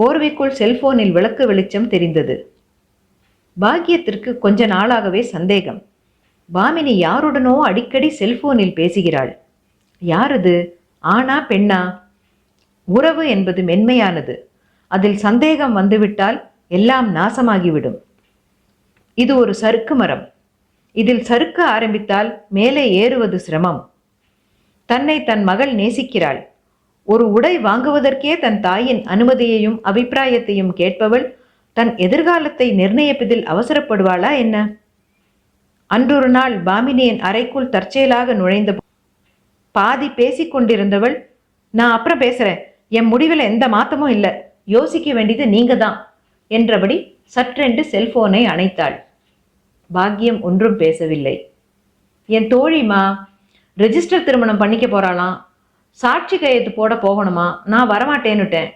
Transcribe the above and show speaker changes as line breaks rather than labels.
போர்வைக்குள் செல்போனில் விளக்கு வெளிச்சம் தெரிந்தது. பாக்கியத்திற்கு கொஞ்ச நாளாகவே சந்தேகம். பாமினி யாருடனோ அடிக்கடி செல்போனில் பேசுகிறாள். யாரது? ஆணா பெண்ணா? உறவு என்பது மென்மையானது. அதில் சந்தேகம் வந்துவிட்டால் எல்லாம் நாசமாகிவிடும். இது ஒரு சறுக்கு மரம். இதில் சறுக்க ஆரம்பித்தால் மேலே ஏறுவது சிரமம். தன்னை தன் மகள் நேசிக்கிறாள். ஒரு உடை வாங்குவதற்கே தன் தாயின் அனுமதியையும் அபிப்பிராயத்தையும் கேட்பவள் தன் எதிர்காலத்தை நிர்ணயிப்பதில் அவசரப்படுவாளா என்ன? அன்றொரு நாள் பாமினியின் அறைக்குள் தற்செயலாக நுழைந்த பாதி பேசிக் கொண்டிருந்தவள் நான் அப்புறம் பேசுறேன். என் முடிவில் எந்த மாற்றமும் இல்லை. யோசிக்க வேண்டியது நீங்க தான் என்றபடி சற்றென்று செல்போனை அணைத்தாள். பாக்கியம் ஒன்றும் பேசவில்லை. என் தோழிமா ரெஜிஸ்டர் திருமணம் பண்ணிக்க போறாளாம். சாட்சி கையெழுத்து போட போகணுமா? நான் வரமாட்டேன்னுட்டேன்.